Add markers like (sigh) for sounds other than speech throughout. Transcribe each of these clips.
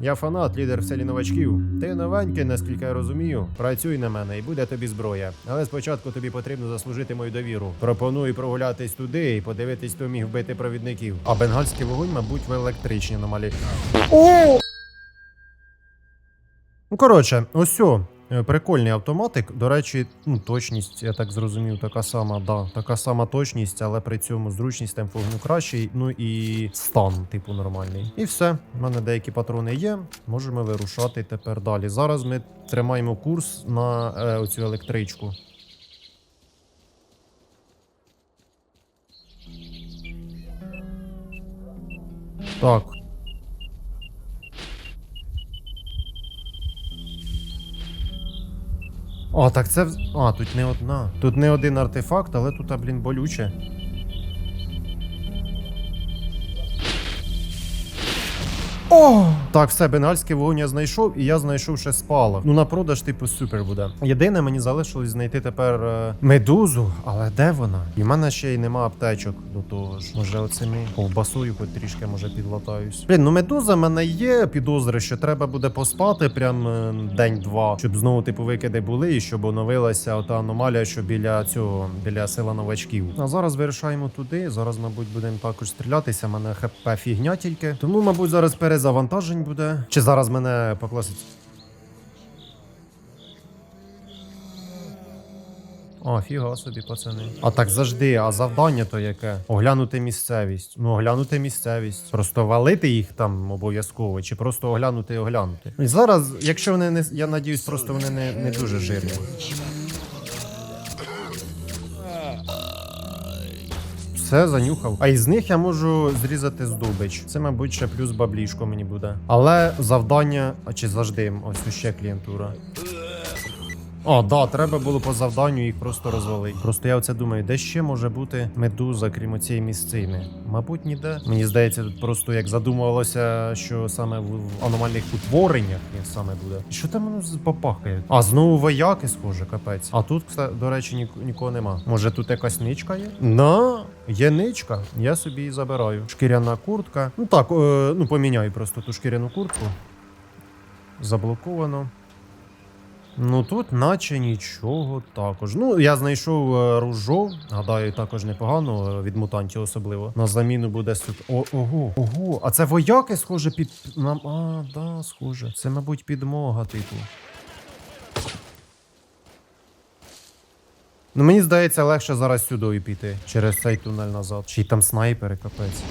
Я фанат, лідер в селі новачків. Ти новенький, наскільки я розумію. Працюй на мене і буде тобі зброя. Але спочатку тобі потрібно заслужити мою довіру. Пропоную прогулятись туди і подивитись, хто міг вбити провідників. А бенгальський вогонь, мабуть, в електричній аномалії. О! Ну, коротше, ось о. Е, Прикольний автоматик. До речі, ну, точність, я так зрозумів, така сама, да, така сама точність, але при цьому зручність темп вогню кращий. Ну і стан, типу, нормальний. І все. У мене деякі патрони є. Можемо вирушати тепер далі. Зараз ми тримаємо курс на е, оцю електричку. Так. А, так це. А, тут не одна. Тут не один артефакт, але тут, а, блін, болюче. О! Так, все, бенгальський вогонь я знайшов, і я знайшов ще спалах. Ну на продаж, типу, супер буде. Єдине, мені залишилось знайти тепер е, медузу, але де вона? І в мене ще й нема аптечок до того ж. Може, оцими ковбасою хоч трішки може підлатаюсь. Блін, ну медуза в мене є підозри, що треба буде поспати прям е, день-два, щоб знову типу викиди були, і щоб оновилася ота аномалія, що біля цього, біля села новачків. А зараз вирішаємо туди. Зараз, мабуть, будемо також стрілятися. У мене хп фігня тільки. Тому, мабуть, зараз перезавантажень буде. Чи зараз мене покласить? О, фіга собі, пацани. А так завжди, а завдання то яке? Оглянути місцевість. Ну, оглянути місцевість. Просто валити їх там обов'язково, чи просто оглянути і оглянути. І зараз, якщо вони не. Я надіюсь, просто вони не, не дуже жирні. Все занюхав. А із них я можу зрізати здобич. Це, мабуть, ще плюс баблішко мені буде. Але завдання, а чи завжди ось ще клієнтура. О, да, треба було по завданню їх просто розвалити. Просто я оце думаю, де ще може бути медуза, крім цієї місцини? Мабуть, ніде. Мені здається, тут просто як задумувалося, що саме в аномальних утвореннях він саме буде. Що там воно попахає? А знову вояки, схоже, капець. А тут, до речі, ні, нікого нема. Може тут якась ничка є? На, є ничка. Я собі її забираю. Шкіряна куртка. Ну так, е, ну поміняю просто ту шкіряну куртку. Заблоковано. Ну тут наче нічого також. Ну, я знайшов е, ружо, гадаю, також непогано, е, від мутантів особливо. На заміну буде суп. О, ого, ого. А це вояки, схоже, під. Нам. А, да, схоже. Це, мабуть, підмога, типу. Ну, мені здається, легше зараз сюди піти через цей тунель назад. Чи й там снайпери, капець.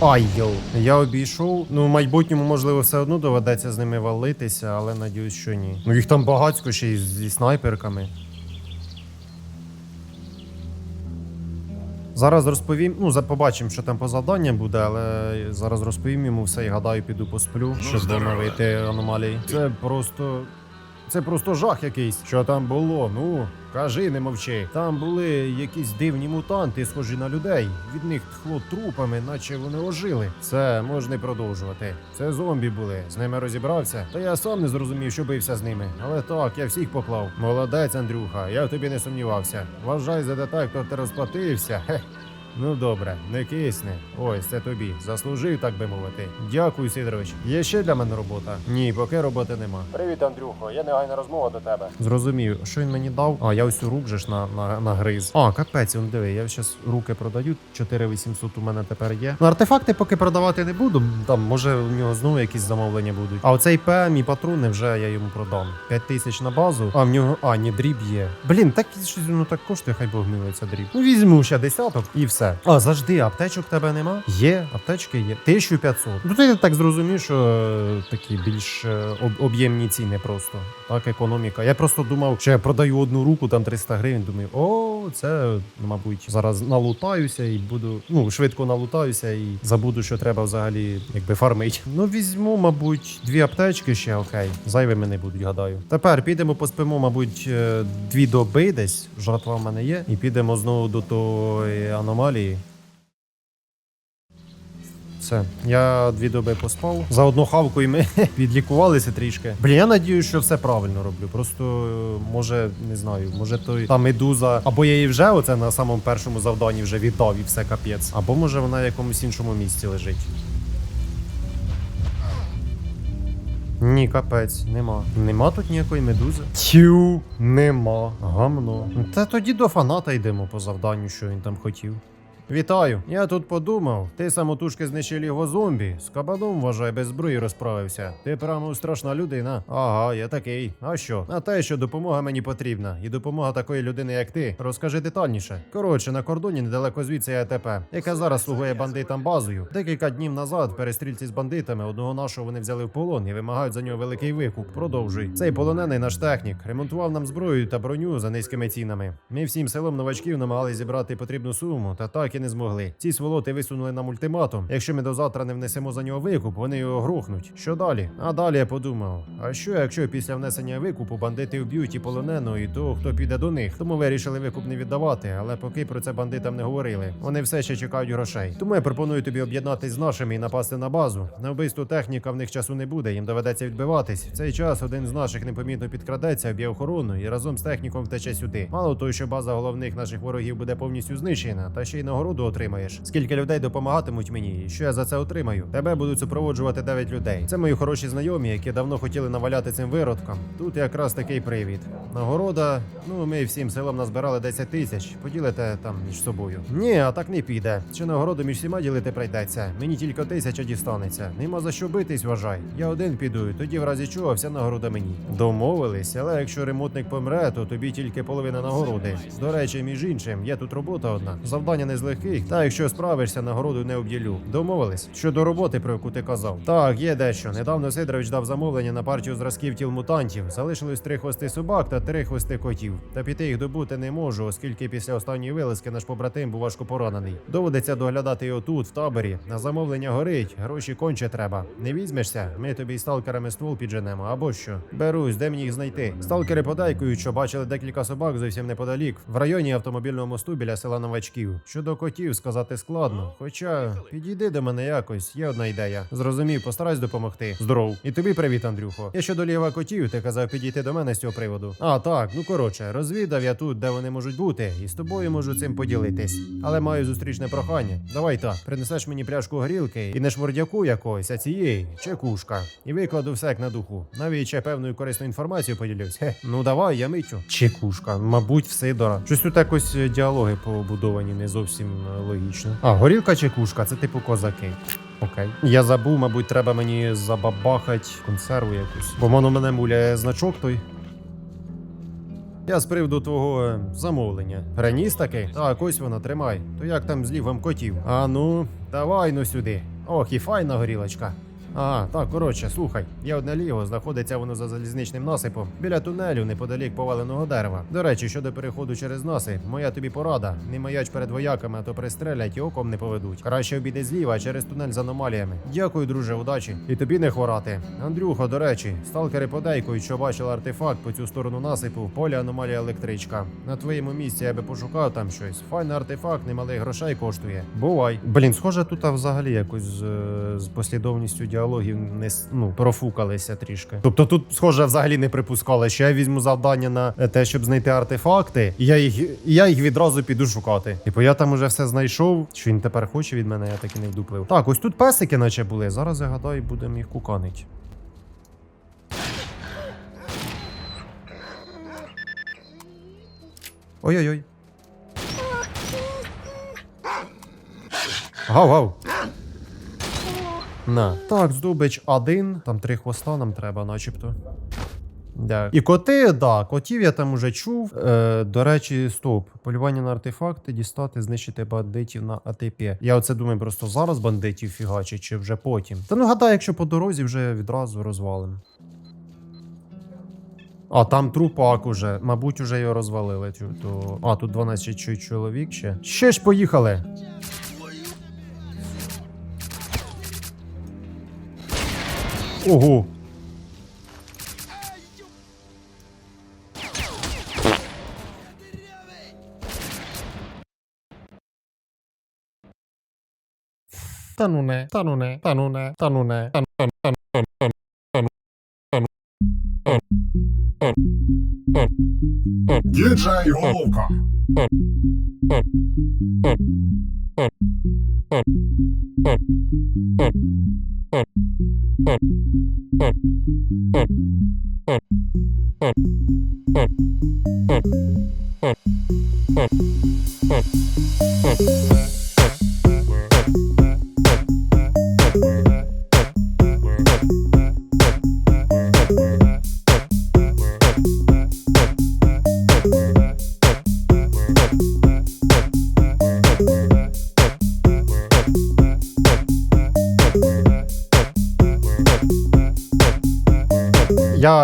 Ай йоу. Я обійшов. Ну, в майбутньому, можливо, все одно доведеться з ними валитися, але надіюсь, що ні. Ну їх там багацько ще й зі снайперками. Зараз розповім. Ну, за- побачимо, що там по завданням буде, але зараз розповім йому все і гадаю, піду посплю, щоб здорово. доновити аномалії. Це просто. Це просто жах якийсь. Що там було? Ну, кажи, не мовчи. Там були якісь дивні мутанти, схожі на людей. Від них тхло трупами, наче вони ожили. Це можна продовжувати. Це зомбі були. З ними розібрався. Та я сам не зрозумів, що бився з ними. Але так, я всіх поклав. Молодець, Андрюха, я в тобі не сумнівався. Вважай за детектор, ти розплатився. Хе. Ну добре, не кисни. Ось це тобі. Заслужив, так би мовити. Дякую, Сидорович. Є ще для мене робота? Ні, поки роботи нема. Привіт, Андрюхо. Є негайна розмова до тебе. Зрозумів, що він мені дав? А, я ось рук же ж на, на, нагриз. А, капець, он диви, я зараз руки продаю. 4800 у мене тепер є. Ну, артефакти поки продавати не буду. Там, може, у нього знову якісь замовлення будуть. А оцей ПМ і патрони вже я йому продам. 5000 на базу. А в нього. А, ні, дріб є. Блін, так щось воно так коштує, хай Бог милується дріб. Ну, візьму ще десяток і все. А, завжди, аптечок тебе нема? Є, аптечки є. 1500. Ну ти так зрозумів, що е, такі більш е, об'ємні ціни просто. Так, економіка. Я просто думав, що я продаю одну руку, там 300 гривень. Думаю, о, це, мабуть, зараз налутаюся і буду. Ну, швидко налутаюся і забуду, що треба взагалі якби фармить. Ну, візьму, мабуть, дві аптечки ще, окей. Зайвими не будуть, гадаю. Тепер підемо поспимо, мабуть, е, дві доби десь. Жратва в мене є. І підемо знову до тої аномалії. Все, я дві доби поспав. За одну хавку і ми (laughs) підлікувалися трішки. Блін, я надію, що все правильно роблю. Просто е, може, не знаю, може той та медуза, або я її вже оце на самому першому завданні вже віддав і все капець. Або може вона в якомусь іншому місці лежить. Ні, капець, нема. Нема тут ніякої медузи. Тю, нема. Гамно. Та тоді до фаната йдемо по завданню, що він там хотів. Вітаю. Я тут подумав, ти самотужки знищив його зомбі. З кабаном, вважай, без зброї розправився. Ти прямо страшна людина. Ага, я такий. А що? А те, що допомога мені потрібна, і допомога такої людини, як ти. Розкажи детальніше. Коротше, на кордоні недалеко звідси АТП, яка зараз слугує бандитам базою. Декілька днів назад перестрільці з бандитами одного нашого вони взяли в полон і вимагають за нього великий викуп. Продовжуй. Цей полонений наш технік ремонтував нам зброю та броню за низькими цінами. Ми всім селом новачків намагалися зібрати потрібну суму, та так і не змогли. Ці сволоти висунули нам ультиматум. Якщо ми до завтра не внесемо за нього викуп, вони його грохнуть. Що далі? А далі я подумав: а що, якщо після внесення викупу бандити вб'ють і полоненого, і того, хто піде до них? Тому вирішили викуп не віддавати, але поки про це бандитам не говорили. Вони все ще чекають грошей. Тому я пропоную тобі об'єднатись з нашими і напасти на базу. На вбивство техніка в них часу не буде, їм доведеться відбиватись. В цей час один з наших непомітно підкрадеться, вб'є охорону і разом з техніком втече сюди. Мало того, що база головних наших ворогів буде повністю знищена, та ще й нагороду отримаєш. Скільки людей допомагатимуть мені, що я за це отримаю? Тебе будуть супроводжувати 9 людей. Це мої хороші знайомі, які давно хотіли наваляти цим виродкам. Тут якраз такий привід. Нагорода, ну ми всім селом назбирали 10 тисяч. Поділите там між собою. Ні, а так не піде. Чи нагороду між всіма ділити прийдеться? Мені тільки тисяча дістанеться. Нема за що битись, вважай. Я один піду, і тоді в разі чого вся нагорода мені. Домовились, але якщо ремонтник помре, то тобі тільки половина нагороди. До речі, між іншим, є тут робота одна. Завдання не з легких. Та якщо справишся, нагороду не обділю. Домовились? Щодо роботи, про яку ти казав. Так, є дещо. Недавно Сидорович дав замовлення на партію зразків тіл мутантів. Залишилось три хвости собак та три хвости котів. Та піти їх добути не можу, оскільки після останньої вилазки наш побратим був важко поранений. Доводиться доглядати його тут, в таборі. На замовлення горить, гроші конче треба. Не візьмешся? Ми тобі сталкерами ствол підженемо, або що? Берусь, де мені їх знайти? Сталкери подейкують, що бачили декілька собак зовсім неподалік, в районі автомобільного мосту біля села Новачків. Щодо котів сказати складно. Хоча підійди до мене якось, є одна ідея. Зрозумів, постараюсь допомогти. Здоров. І тобі привіт, Андрюхо. Я щодо ліва котів, ти казав підійти до мене з цього приводу. А, так, ну коротше, розвідав я тут, де вони можуть бути, і з тобою можу цим поділитись. Але маю зустрічне прохання. Давай так, принесеш мені пляшку горілки і не шмурдяку якогось, а цієї чекушка. І викладу все як на духу. Навіть ще певною корисною інформацією поділюсь. Хе, ну давай, я митю. Чекушка, мабуть, в Сидора. Щось тут якось е, діалоги побудовані не зовсім логічно. А, горілка чи кушка? це типу козаки. Окей. Я забув, мабуть, треба мені забабахать консерву якусь. Бо воно мене муляє значок той. Я з приводу твого е, замовлення. Приніс таки? Так, ось вона, тримай. То як там з лівом котів? А ну, давай ну сюди. Ох, і файна горілочка. А, так, коротше, слухай, є одне ліво, знаходиться воно за залізничним насипом біля тунелю неподалік поваленого дерева. До речі, щодо переходу через насип, моя тобі порада. Не маяч перед вояками, а то пристрелять і оком не поведуть. Краще обійди зліва через тунель з аномаліями. Дякую, друже, удачі. І тобі не хворати. Андрюхо, до речі, сталкери подейкують, що бачили артефакт по цю сторону насипу в полі аномалія електричка. На твоєму місці я би пошукав там щось. Файний артефакт, немалих грошей коштує. Бувай. Блін, схоже, тут взагалі якось з, з послідовністю діалогів не ну, профукалися трішки. Тобто тут, схоже, взагалі не припускали, що я візьму завдання на е, те, щоб знайти артефакти, і я їх, і я їх відразу піду шукати. Типу, я там уже все знайшов. Що він тепер хоче від мене, я так і не вдуплив. Так, ось тут песики, наче були. Зараз я гадаю, будемо їх куканить. Ой-ой-ой. Гав-гав. На. Так, здобич один. Там три хвоста нам треба, начебто. Да. І коти, да, котів я там уже чув. Е, до речі, стоп. Полювання на артефакти, дістати, знищити бандитів на АТП. Я оце думаю, просто зараз бандитів фігачить, чи вже потім. Та ну гадай, якщо по дорозі вже відразу розвалим. А, там трупак уже. Мабуть, уже його розвалили. То... А, тут 12 чоловік ще. Ще ж поїхали. Ого. Та ну не, та ну не, та ну не, та ну не, та ну не, та ну не, та ну не. Діджей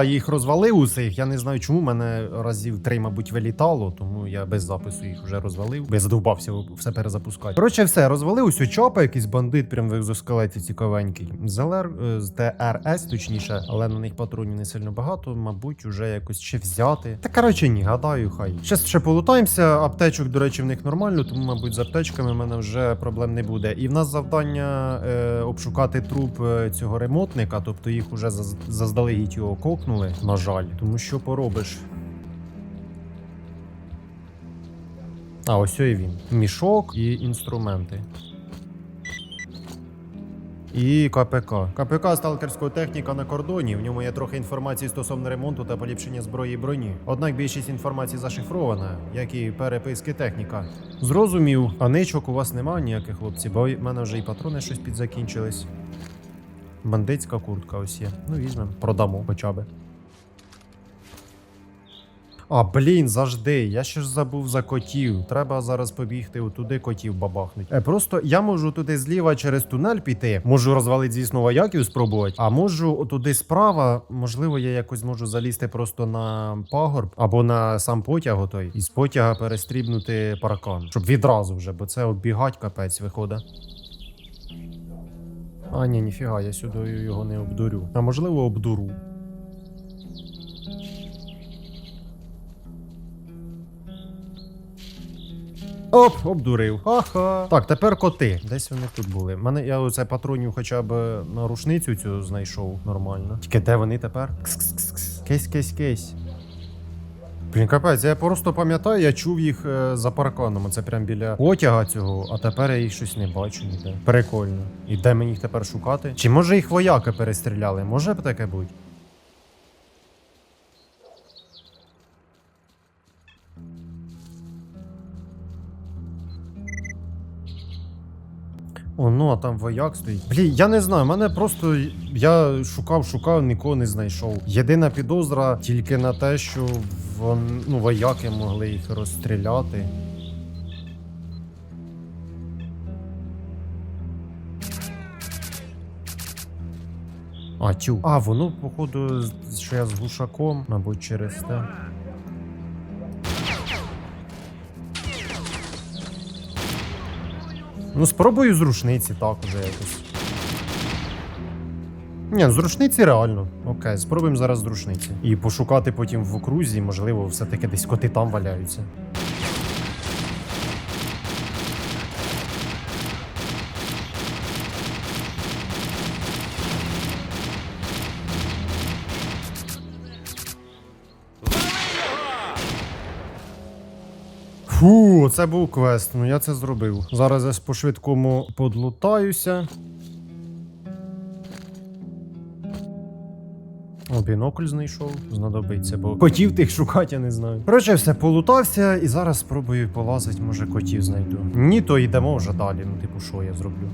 Їх розвалив усіх. Я не знаю, чому мене разів три, мабуть, вилітало, тому я без запису їх вже розвалив. Я задовбався все перезапускати. Коротше, все, розвалив усю чопа, якийсь бандит, прям в екзоскелеті цікавенький. ЗЛР е, з ТРС, точніше, але на них патронів не сильно багато, мабуть, уже якось ще взяти. Та коротше, ні, гадаю, хай. Щас ще полутаємося. Аптечок, до речі, в них нормально, тому, мабуть, з аптечками в мене вже проблем не буде. І в нас завдання е, обшукати труп е, цього ремонтника, тобто їх уже заздалегідь його кокнули, на жаль. Тому що поробиш. А, ось і він. Мішок і інструменти. І КПК. КПК сталкерського техніка на кордоні. В ньому є трохи інформації стосовно ремонту та поліпшення зброї і броні. Однак більшість інформації зашифрована, як і переписки техніка. Зрозумів, а ничок у вас немає ніяких хлопці, бо в мене вже і патрони щось підзакінчились. Бандитська куртка ось є. Ну, візьмемо, продамо хоча би. А, блін, завжди. Я ще ж забув за котів. Треба зараз побігти туди котів бабахнуть. Е, просто я можу туди зліва через тунель піти. Можу розвалити, звісно, вояків спробувати. А можу туди справа. Можливо, я якось можу залізти просто на пагорб або на сам потяг отой. І з потяга перестрібнути паркан. Щоб відразу вже, бо це оббігать капець виходить. А, ні, ніфіга, я сюди його не обдурю. А можливо, обдуру. Оп, обдурив. Ага. Так, тепер коти. Десь вони тут були. Мене я оце патронів хоча б на рушницю цю знайшов нормально. Тільки де вони тепер? Кс-кс-кс. Кейсь, кейсь, кейсь. Блін, капець, я просто пам'ятаю, я чув їх е, за парканом. Це прям біля потяга цього, а тепер я їх щось не бачу ніде. Прикольно. І де мені їх тепер шукати? Чи може їх вояки перестріляли? Може б таке бути? О, ну а там вояк стоїть. Блін, я не знаю, мене просто я шукав, шукав, нікого не знайшов. Єдина підозра тільки на те, що вон, ну, вояки могли їх розстріляти. А, тю. А, воно, походу, що я з глушаком, мабуть, через те. Ну, спробую з рушниці так уже якось. Ні, з рушниці реально. Окей, спробуємо зараз з рушниці. І пошукати потім в окрузі, можливо, все-таки десь коти там валяються. Фу, це був квест. Ну я це зробив. Зараз я по швидкому подлутаюся. О, бінокль знайшов, знадобиться, бо котів тих шукати я не знаю. Коротше, все полутався і зараз спробую полазити, може котів знайду. Ні, то йдемо вже далі. Ну, типу, що я зроблю.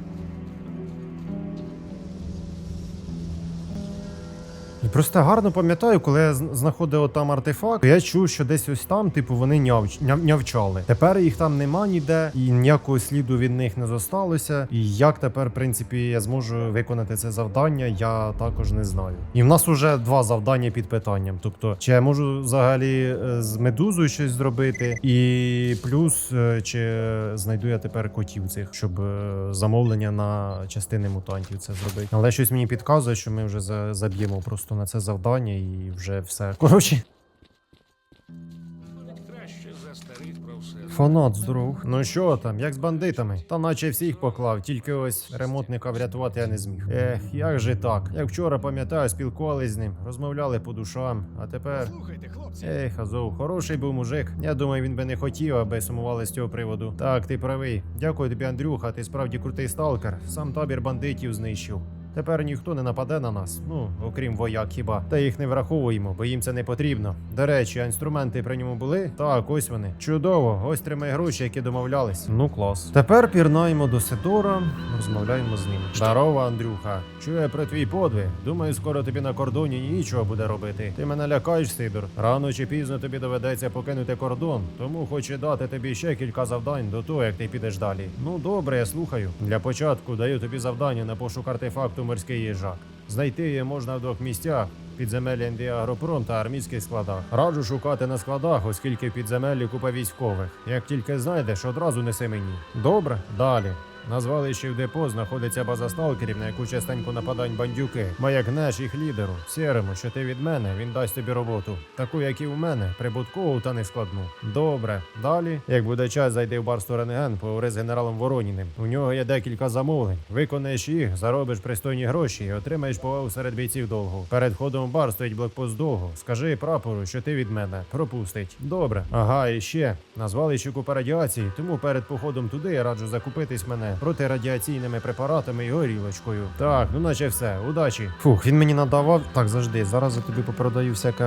І просто гарно пам'ятаю, коли я знаходив там артефакт, я чув, що десь ось там, типу, вони нявч, няв, нявчали. Тепер їх там нема ніде, і ніякого сліду від них не зосталося. І як тепер, в принципі, я зможу виконати це завдання, я також не знаю. І в нас уже два завдання під питанням. Тобто, чи я можу взагалі е, з медузою щось зробити, і плюс е, чи знайду я тепер котів цих, щоб е, замовлення на частини мутантів це зробити. Але щось мені підказує, що ми вже за- заб'ємо просто на це завдання і вже все. (laughs) Коротше, Фанат здоров. Ну що там, як з бандитами? Та наче всіх поклав, тільки ось ремонтника врятувати я не зміг. Ех, як же так? Як вчора пам'ятаю, спілкувались з ним, розмовляли по душам, а тепер. Слухайте, хлопці. Ех, Азов, хороший був мужик. Я думаю, він би не хотів, аби сумували з цього приводу. Так, ти правий. Дякую тобі, Андрюха. Ти справді крутий сталкер. Сам табір бандитів знищив. Тепер ніхто не нападе на нас, ну окрім вояк хіба. Та їх не враховуємо, бо їм це не потрібно. До речі, а інструменти при ньому були? Так, ось вони. Чудово, ось тримай гроші, які домовлялись. Ну клас. Тепер пірнаємо до Сидора, розмовляємо з ним. Здорово, Андрюха. Чує про твій подвиг. Думаю, скоро тобі на кордоні нічого буде робити. Ти мене лякаєш, Сидор. Рано чи пізно тобі доведеться покинути кордон, тому хочу дати тобі ще кілька завдань до того, як ти підеш далі. Ну добре, я слухаю. Для початку даю тобі завдання на пошук артефакту морський їжак. Знайти її можна в двох місцях. Підземелля Індіагропром та армійських складах. Раджу шукати на складах, оскільки в підземеллі купа військових. Як тільки знайдеш, одразу неси мені. Добре, далі. На звалищі в депо знаходиться база сталкерів, на яку частенько нападають бандюки. Маякнеш їх лідеру. Сірому, що ти від мене, він дасть тобі роботу. Таку, як і в мене, прибуткову та нескладну. Добре. Далі, як буде час, зайди в бар Сторенген, поговори з генералом Вороніним. У нього є декілька замовлень. Виконаєш їх, заробиш пристойні гроші і отримаєш повагу серед бійців довго. Перед входом в бар стоїть блокпост довго. Скажи прапору, що ти від мене. Пропустить. Добре. Ага, і ще назвали ще купа радіації, тому перед походом туди я раджу закупитись мене протирадіаційними препаратами і горілочкою. Так, ну наче все. Удачі. Фух, він мені надавав. Так, завжди. Зараз я тобі попродаю всяке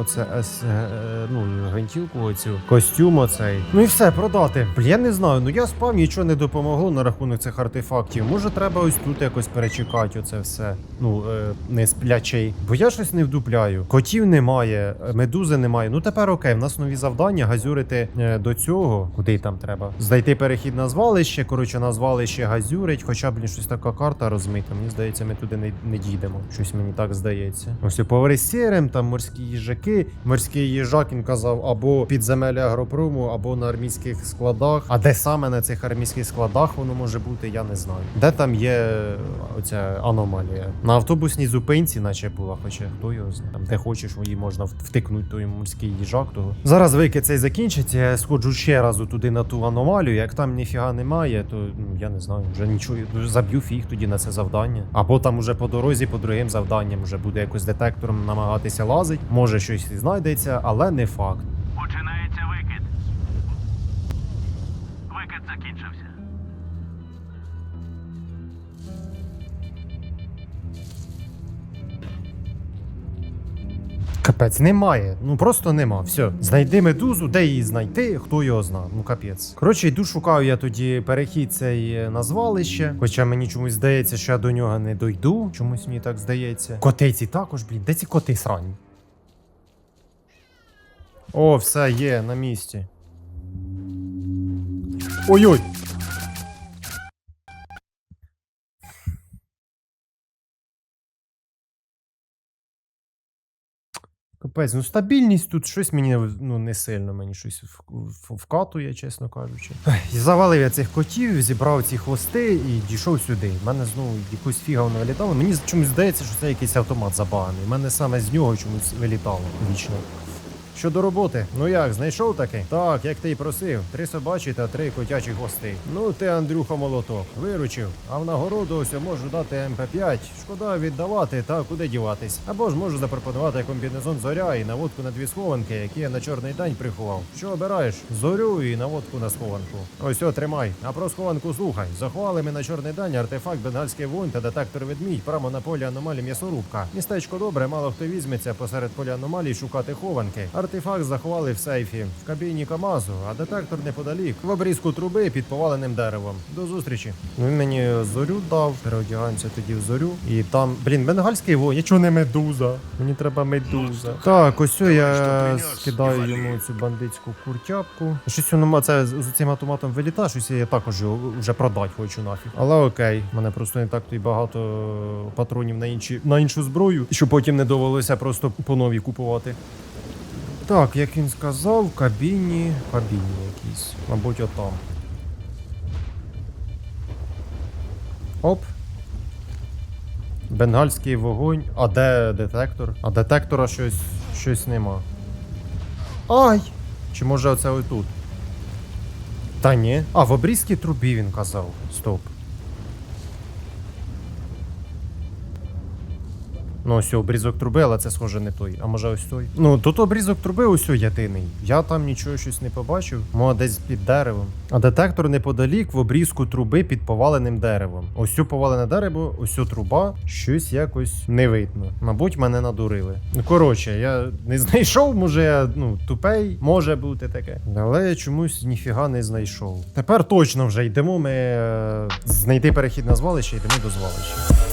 оце ес, е, ну, гвинтівку оцю, костюм оцей. Ну і все, продати. Блін, я не знаю. Ну я спав, нічого не допомогло на рахунок цих артефактів. Може, треба ось тут якось перечекати оце все. Ну, е, не сплячий. Бо я щось не вдупляю. Котів немає, медузи немає. Ну тепер окей, в нас нові завдання газюрити е, до цього. Куди там треба? Знайти перехід на звалище. Коротше, на звалище газюрить. Хоча, блін, щось така карта розмита. Мені здається, ми туди не, не дійдемо. Щось мені так здається. Ось повери сірим, там морські їжаки. Морський їжак він казав або підземелля агропрому, або на армійських складах. А де саме на цих армійських складах воно може бути, я не знаю. Де там є е, оця аномалія? На автобусній зупинці, наче була, хоча хто його знає. Там де хочеш, її можна втикнути той морський їжак. Того. Зараз вики цей закінчиться. Я сходжу ще раз туди на ту аномалію. Як там ніфіга немає, то я не знаю, вже нічого заб'ю фіг тоді на це завдання. Або там уже по дорозі, по другим завданням вже буде якось детектором намагатися лазить. Може щось знайдеться, але не факт. Капець, немає. Ну просто нема. Все. Знайди медузу, де її знайти, хто його зна. Ну капець. Коротше, йду шукаю я тоді перехід цей е, на звалище. Хоча мені чомусь здається, що я до нього не дойду. Чомусь мені так здається. Котиці також, блін. Де ці коти срані? О, все є на місці. Ой-ой! Капець, ну стабільність тут щось мені ну, не сильно мені щось вкатує, чесно кажучи. Завалив я цих котів, зібрав ці хвости і дійшов сюди. У мене знову якусь фіга вилітало. Мені чомусь здається, що це якийсь автомат забаганий. У мене саме з нього чомусь вилітало вічно. Щодо роботи, ну як, знайшов таки? Так, як ти й просив, три собачі та три котячі хвости. Ну ти, Андрюха, молоток, виручив. А в нагороду ось можу дати МП5. Шкода віддавати та куди діватись. Або ж можу запропонувати комбінезон зоря і наводку на дві схованки, які я на чорний день приховав. Що обираєш? Зорю і наводку на схованку. Ось о, тримай. А про схованку слухай. Заховали ми на чорний день артефакт бенгальський вогонь та детектор ведмідь прямо на полі аномалії м'ясорубка. Містечко добре, мало хто візьметься посеред поля аномалій шукати хованки. Артефакт заховали в сейфі в кабіні Камазу, а детектор неподалік в обрізку труби під поваленим деревом. До зустрічі. Він мені зорю дав. Переодягаємося тоді в зорю. І там, блін, бенгальський вогонь. Нічого не медуза. Мені треба медуза. Так, ось о, я скидаю йому цю бандитську куртяпку. Щось воно це з цим автоматом вилітає, щось я також його вже продати хочу нафіг. Але окей, мене просто не так то й багато патронів на інші на іншу зброю, щоб потім не довелося просто по новій купувати. Так, як він сказав, в кабіні. Кабіні якійсь. Мабуть, отам. Оп. Бенгальський вогонь. А де детектор? А детектора щось щось нема. Ай! Чи може оце ось тут? Та ні. А, в обрізкій трубі він казав. Стоп. Ну, ось обрізок труби, але це схоже не той. А може ось той? Ну, тут обрізок труби ось єдиний. Я там нічого щось не побачив. Може, десь під деревом. А детектор неподалік в обрізку труби під поваленим деревом. Ось повалене дерево, ось труба, щось якось не видно. Мабуть, мене надурили. Ну, коротше, я не (laughs) знайшов, може, я ну, тупий, може бути таке. Але я чомусь ніфіга не знайшов. Тепер точно вже йдемо. Ми е, знайти перехід на звалище, йдемо до звалища.